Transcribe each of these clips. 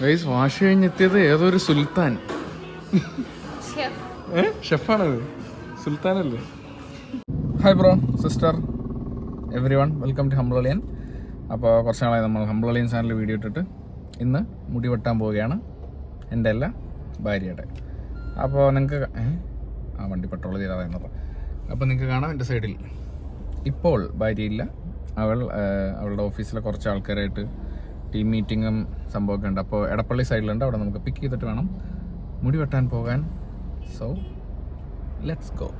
Guys wash കഴിഞ്ഞെത്തിയത് ഏതൊരു സുൽത്താൻ? ഏ? ഷെഫാണത്. സുൽത്താനല്ലേ? Hi bro sister everyone welcome to ഹംബ്ലോളിയൻ അപ്പോൾ കുറച്ച് നാളായി നമ്മൾ ഹംബ്ലോളിയൻ ചാനലിൽ വീഡിയോ ഇട്ടിട്ട് ഇന്ന് മുടി വെട്ടാൻ പോവുകയാണ്. എന്റെ അല്ല ഭാര്യയുടെ. അപ്പോൾ നിങ്ങൾക്ക് ആ വണ്ടി പെട്രോൾ ചെയ്താൽ എന്നപ്പോൾ അപ്പോൾ നിങ്ങൾക്ക് കാണാം എന്റെ സൈഡിൽ. ഇപ്പോൾ ഭാര്യയില്ല. അവൾ അവളുടെ ഓഫീസിലെ കുറച്ച് ആൾക്കാരായിട്ട് ടീം മീറ്റിങ്ങും സംഭവമൊക്കെ ഉണ്ട്. അപ്പോൾ എടപ്പള്ളി സൈഡിലുണ്ട്. അവിടെ നമുക്ക് പിക്ക് ചെയ്തിട്ട് വേണം മുടി വെട്ടാൻ പോകാൻ. സോ ലെറ്റ്സ് ഗോ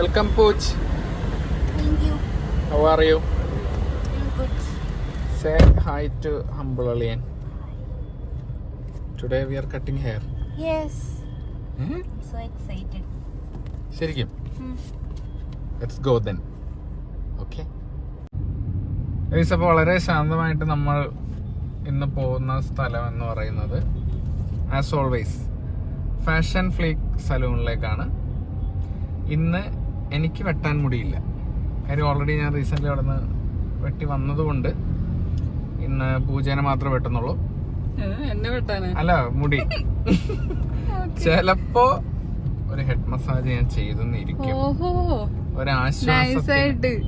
വെൽക്കം പൂച്ച് How are you? You good say hi to ഹംബിളിയൻ today we are cutting hair yes so excited ശരിക്കും? ലെറ്റ്സ് ഗോ ദെൻ ഓക്കെ അപ്പോൾ വളരെ ശാന്തമായിട്ട് നമ്മൾ ഇന്ന് പോകുന്ന സ്ഥലം എന്ന് പറയുന്നത് ആസ് ഓൾവേസ് ഫാഷൻ ഫ്ലീക്ക് സലൂണിലേക്കാണ് ഇന്ന് എനിക്ക് വെട്ടാൻ മുടിയില്ല. കാര്യം ഓൾറെഡി ഞാൻ റീസെന്റ്ലി അവിടെ നിന്ന് വെട്ടി വന്നതുകൊണ്ട് ഇന്ന് പൂജേനെ മാത്രമേ വെട്ടുന്നുള്ളൂ. അല്ല മുടി. ചിലപ്പോ ഒരു ഹെഡ് മസാജ് ഞാൻ ചെയ്തെന്നിരിക്കും.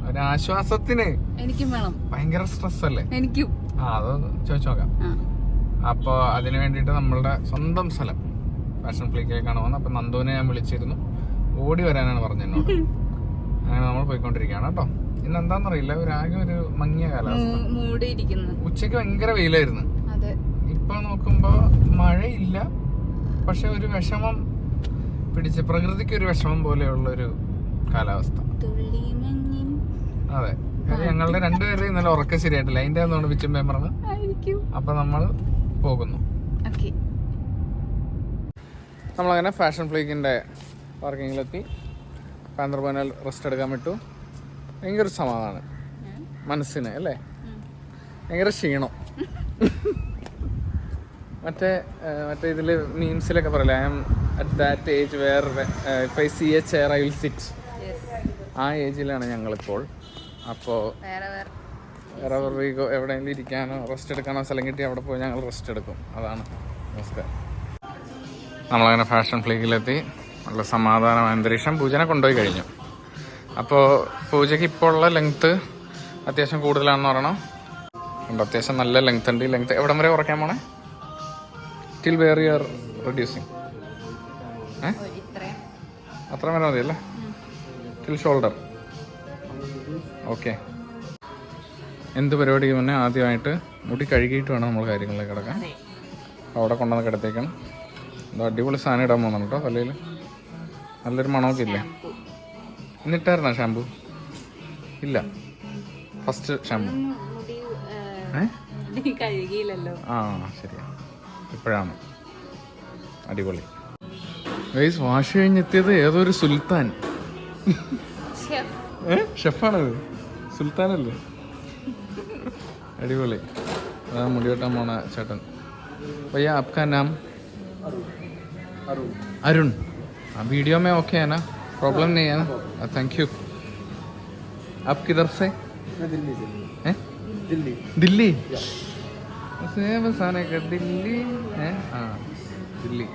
ഒരാശ്വാസത്തിന്. എനിക്കും വേണം. ഭയങ്കര സ്ട്രെസ് അല്ലേ എനിക്കും. ആ അത് ചോദിച്ചു നോക്കാം. അപ്പൊ അതിനു വേണ്ടിയിട്ട് നമ്മളുടെ സ്വന്തം സ്ഥലം. ഫാഷൻ ഫ്ലീക്കിലേക്കാണ് വന്നത് അപ്പൊ നന്ദുവിനെ ഞാൻ വിളിച്ചിരുന്നു. ഓടി വരാനാണ് പറഞ്ഞു എന്നോട്. അങ്ങനെ നമ്മൾ പോയിക്കൊണ്ടിരിക്കുകയാണ് കേട്ടോ. ഇന്ന് എന്താണെന്നറിയില്ല. ഒരു ആകെ ഒരു മങ്ങിയ കാലാവസ്ഥ. ഉച്ചയ്ക്ക് ഭയങ്കര വെയിലായിരുന്നു. ഇപ്പൊ നോക്കുമ്പോ മഴയില്ല. പക്ഷെ ഒരു വിഷമം പിടിച്ച് പ്രകൃതിക്ക് ഒരു വിഷമം പോലെയുള്ള ഒരു കാലാവസ്ഥ അതെ. ഞങ്ങളുടെ രണ്ടുപേരും ഇന്നലെ ഉറക്കം ശരിയായിട്ടില്ല. അതിന്റെ ഒന്നാണ് പിച്ചും പേമ്പറാണ് അപ്പൊ നമ്മൾ പോകുന്നു. നമ്മളങ്ങനെ ഫാഷൻ ഫ്ലീക്കിന്റെ പാർക്കിങ്ങിലെത്തി. പാന്തർബോനാൽ റെസ്റ്റ് എടുക്കാൻ വിട്ടു. ഭയങ്കര സമാധാനം. മനസ്സിന് അല്ലേ? ഭയങ്കര ക്ഷീണം. മറ്റേ മറ്റേ ഇതിൽ മീംസിലൊക്കെ പറയില്ല I'm at that age where if I see a chair I will sit ആ ഏജിലാണ് ഞങ്ങളിപ്പോൾ. അപ്പോൾ വേറെ വേറെ. എവിടെയെങ്കിലും ഇരിക്കാനോ റെസ്റ്റ് എടുക്കാനോ സ്ഥലം കിട്ടി അവിടെ പോയി ഞങ്ങൾ റെസ്റ്റ് എടുക്കും. അതാണ് നമസ്കാരം നമ്മളങ്ങനെ ഫാഷൻ ഫ്ലീക്കിലെത്തി നല്ല സമാധാനമായ അന്തരീക്ഷം. പൂജനെ കൊണ്ടുപോയി കഴിഞ്ഞു. അപ്പോൾ പൂജയ്ക്ക് ഇപ്പോൾ ഉള്ള ലെങ്ത്ത് അത്യാവശ്യം കൂടുതലാണെന്ന് പറയണം. അത്യാവശ്യം നല്ല ലെങ്ത് ഉണ്ട്. ഈ ലെങ്ത് എവിടം വരെ കുറയ്ക്കാൻ പോണേ? Till where you are reducing ഏ അത്ര വരെ മതി അല്ലേ ടിൽ ഷോൾഡർ ഓക്കെ എന്ത് പരിപാടിക്ക് മുന്നേ ആദ്യമായിട്ട് മുടി കഴുകിയിട്ട് വേണം നമ്മൾ കാര്യങ്ങളിലേക്ക് കിടക്കാൻ. അവിടെ കൊണ്ടുവന്ന് കിടത്തേക്കണം. എന്താ അടിപൊളി സാധനം ഇടാൻ പോകുന്നുണ്ട് കേട്ടോ തലയിൽ. നല്ലൊരു മണമൊക്കെ ഇല്ലേ? എന്നിട്ടായിരുന്നോ ഷാമ്പു ഇല്ല. ഫസ്റ്റ് ഷാമ്പു ഏ ആ ശരിയാ. ഇപ്പോഴാണ് അടിപൊളി ഗൈസ് വാഷ് കഴിഞ്ഞെത്തിയത് ഏതൊരു സുൽത്താൻ ഷെഫ് ഏ ഷെഫാണത് സുൽത്താനല്ലേ അടിപൊളി അതാ മുടി വെട്ടാൻ പോണ ചേട്ടൻ भैया आपका नाम अरुण हाँ वीडियो में ओके है ना प्रॉब्लम नहीं है ना थैंक यू आप किधर से दिल्ली से हैं दिल्ली दिल्ली ಸೇಮ್ ಸಾನಕ್ಕೆ ದಿಲ್ಲಿ ಹಾಂ ದಿಲ್ಲಿ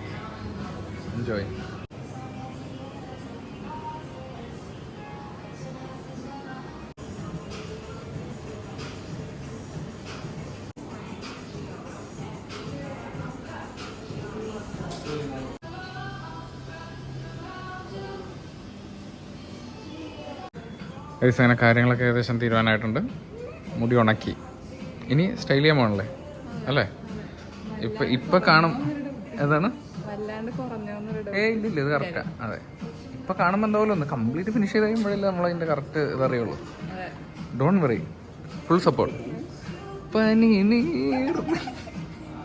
ಎಂಜಾಯ್ അങ്ങനെ കാര്യങ്ങളൊക്കെ ഏകദേശം തീരുമാനമായിട്ടുണ്ട് മുടി ഉണക്കി. ഇനി സ്റ്റൈൽ ചെയ്യാൻ അല്ലേ? ഇപ്പൊ ഇപ്പൊ കാണും. ഏതാണ്? ഏ ഇല്ല ഇത് കറക്റ്റാ അതെ. ഇപ്പൊ കാണുമ്പോ എന്തായാലും ഒന്ന് കംപ്ലീറ്റ് ഫിനിഷ് ചെയ്ത് കഴിയുമ്പോഴല്ലേ നമ്മൾ അതിന്റെ കറക്റ്റ് ഇതറിയുള്ളൂ ഡോണ്ട് വെറി ഫുൾ സപ്പോർട്ട് പനി നീർ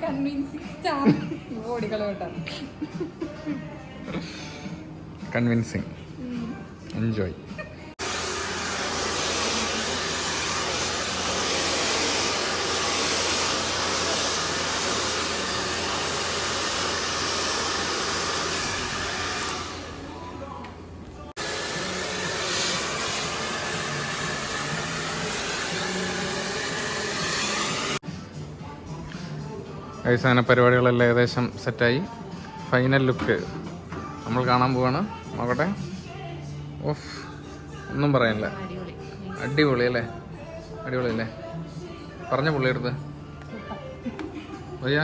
കൺവിൻസിങ് ഓടിക്കള കേട്ടോ. കൺവിൻസിങ് എൻജോയ് അവസാന പരിപാടികളെല്ലാം ഏകദേശം സെറ്റായി. ഫൈനൽ ലുക്ക് നമ്മൾ കാണാൻ പോവാണ്. നോക്കട്ടെ ഓഫ്. ഒന്നും പറയാനില്ല. അടിപൊളി അല്ലേ? അടിപൊളി അല്ലേ? പറഞ്ഞ പുള്ളിയെടുത്ത് ഭയ്യ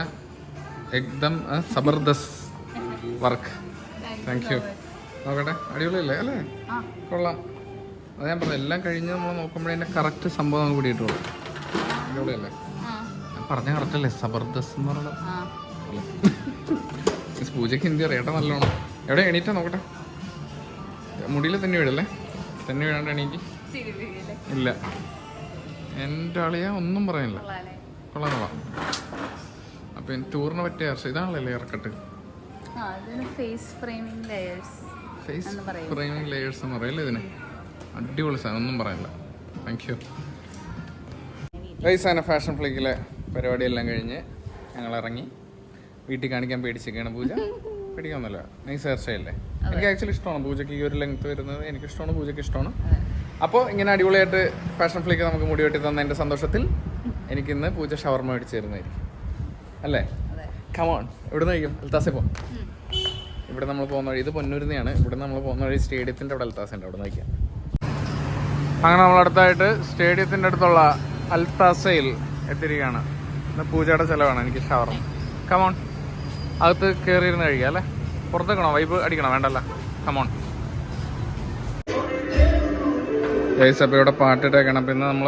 എക്ദം സബർദസ് വർക്ക് താങ്ക് യു നോക്കട്ടെ. അടിപൊളി അല്ലേ? അല്ലേ കൊള്ളാം. അത് ഞാൻ പറഞ്ഞു എല്ലാം കഴിഞ്ഞ് നമ്മൾ നോക്കുമ്പോഴേ കറക്റ്റ് സംഭവം നമുക്ക് കൂടിയിട്ടുള്ളൂ. അടിപൊളിയല്ലേ? പറഞ്ഞ കറക്റ്റ് അല്ലേ സബർദസ് എന്ന് പറയുന്നത് പൂജയ്ക്ക് ഹിന്ദി അറിയട്ടെ നല്ലോണം. എവിടെ എണീറ്റാ നോക്കട്ടെ? മുടിയിൽ തന്നെ വീടല്ലേ തന്നെ വീഴാണ്ട് എണീക്ക്. ഇല്ല. എന്റെ ആളിയ ഒന്നും പറയുന്നില്ല. കൊള്ളാം കൊള്ളാം. അപ്പം ടൂറിന് പറ്റിയ ഹർഷം ഇതാണല്ലേ ഇറക്കട്ട് ആ അതിന് ഫേസ് ഫ്രെയിമിംഗ് ലെയേഴ്സ് എന്ന് പറയല്ലേ ഇതിന്? അടിപൊളി സാധനം ഒന്നും പറയാനില്ല താങ്ക് യു റൈസാന ഫാഷൻ ഫ്ലിക്കിലെ പരിപാടിയെല്ലാം കഴിഞ്ഞ് ഞങ്ങൾ ഇറങ്ങി വീട്ടിൽ കാണിക്കാൻ പേടിച്ചിരിക്കുകയാണ് പൂജ. പേടിക്കാന്നല്ലോ നീ സെർച്ച് ചെയ്യല്ലേ? എനിക്ക് ആക്ച്വലി ഇഷ്ടമാണ് പൂജയ്ക്ക് ഈ ഒരു ലെങ്ത് വരുന്നത്. എനിക്ക് ഇഷ്ടമാണ് പൂജയ്ക്ക് ഇഷ്ടമാണ്. അപ്പോൾ ഇങ്ങനെ അടിപൊളിയായിട്ട് ഫാഷൻ ഫ്ലിക്ക് നമുക്ക് മുടി വെട്ടി തന്നതിന്റെ സന്തോഷത്തിൽ എനിക്ക് ഇന്ന് പൂജ ഷവർമ മേടിച്ച് തരുന്നതായിരിക്കും അല്ലേ കമോൺ ഇവിടെ നിന്ന് കഴിക്കും. അൽത്താസെ പോ. ഇവിടെ നമ്മൾ പോകുന്ന വഴി ഇത് പൊന്നൂരിന്നെയാണ്. ഇവിടെ നമ്മൾ പോകുന്ന വഴി സ്റ്റേഡിയത്തിന്റെ അവിടെ അൽത്താസുണ്ട് അവിടെ നോക്കിയാൽ അങ്ങനെ നമ്മൾ അടുത്തായിട്ട് സ്റ്റേഡിയത്തിന്റെ അടുത്തുള്ള അൽത്താസയിൽ എത്തിയിരിക്കുകയാണ്. ഇന്ന് പൂജയുടെ ചിലവാണ് എനിക്ക് ഷവർ കമോൺ അകത്ത് കയറിയിരുന്ന് കഴിക്കാം അല്ലേ? പുറത്തേക്കണോ? വൈബ് അടിക്കണോ? വേണ്ടല്ല. കമോൺ ഗൈസ് അപ്പോൾ ഇവിടെ പിന്നെ നമ്മൾ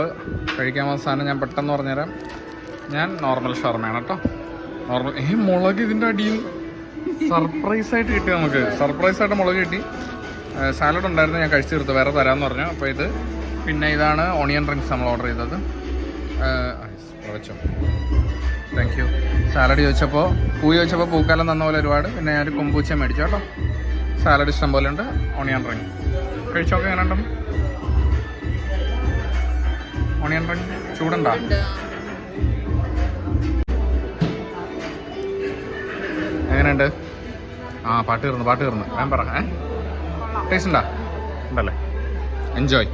കഴിക്കാൻ പോകുന്ന സാധനം ഞാൻ പെട്ടെന്ന് പറഞ്ഞുതരാം. ഞാൻ നോർമൽ ഷവർമയാണ് കേട്ടോ. നോർമൽ ഏ മുളക് ഇതിന്റെ അടിയിൽ സർപ്രൈസ് ആയിട്ട് കിട്ടി നമുക്ക്. സർപ്രൈസ് ആയിട്ട് മുളക് കിട്ടി. സാലഡ് ഉണ്ടായിരുന്നു ഞാൻ കഴിച്ചു തീർത്തു. വേറെ തരാമെന്ന് പറഞ്ഞു. അപ്പോൾ ഇത് പിന്നെ ഇതാണ് ഓണിയൻ ഡ്രിങ്ക്സ് നമ്മൾ ഓർഡർ ചെയ്തത്. വെച്ചോ താങ്ക് യു സാലഡ് ചോദിച്ചപ്പോൾ പൂ ചോദിച്ചപ്പോൾ പൂക്കാലം തന്ന പോലെ ഒരുപാട്. പിന്നെ ഞാനൊരു കൊമ്പൂച്ച മേടിച്ചു കേട്ടോ. സാലഡ് ഇഷ്ടം പോലെ ഉണ്ട്. ഓണിയൻ റിങ് കഴിച്ചോക്കെ എങ്ങനെ ഉണ്ടോ ഓണിയൻ റിങ് ചൂടുണ്ടോ? എങ്ങനെയുണ്ട്? ആ പാട്ട് കയറുന്നു പാട്ട് കയറുന്നു ഞാൻ പറ ഏ? ടേസ്റ്റ് ഉണ്ടാ? ഉണ്ടല്ലേ? എൻജോയ്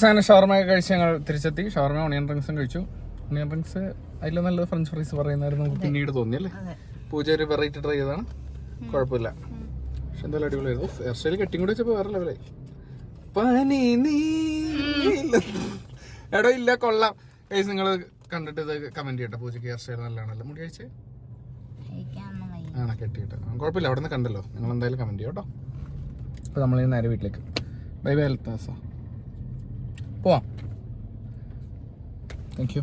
സാധനം ഷവർമയൊക്കെ കഴിച്ച് ഞങ്ങൾ തിരിച്ചെത്തി. ഷവർമ ഓണിയൻ റിങ്സും കഴിച്ചു. റിങ്സ് അതിൽ നല്ലത് ഫ്രഞ്ച് ഫ്രൈസ് പറയുന്നതായിരുന്നു നമുക്ക് പിന്നീട് തോന്നിയല്ലേ? അല്ലേ പൂജ ഒരു വെറൈറ്റി ട്രൈ ചെയ്താണ് കുഴപ്പമില്ല. പക്ഷെ എന്തായാലും അടിപൊളിയായിരുന്നു ഹെയർ സ്റ്റൈൽ കട്ടിങ് കൂടി വെച്ചപ്പോൾ വേറെ ലെവലായി പനി നീ ഇല്ല. എടോ ഇല്ല കൊള്ളാം. ഏസ് നിങ്ങൾ കണ്ടിട്ട് ഇത് കമന്റ് ചെയ്യട്ടെ. പൂജയ്ക്ക് ഹെയർ സ്റ്റൈൽ നല്ലതാണല്ലോ. മുടി കഴിച്ചേ? ആണോ കെട്ടിയിട്ട്. ആ, കുഴപ്പമില്ല. അവിടെ നിന്ന് കണ്ടല്ലോ. നിങ്ങൾ എന്തായാലും കമന്റ് ചെയ്യോ കേട്ടോ. അപ്പോൾ നമ്മൾ നേരെ വീട്ടിലേക്ക്. ബൈ ബൈ അൽത്താസ. പോവാം. Thank you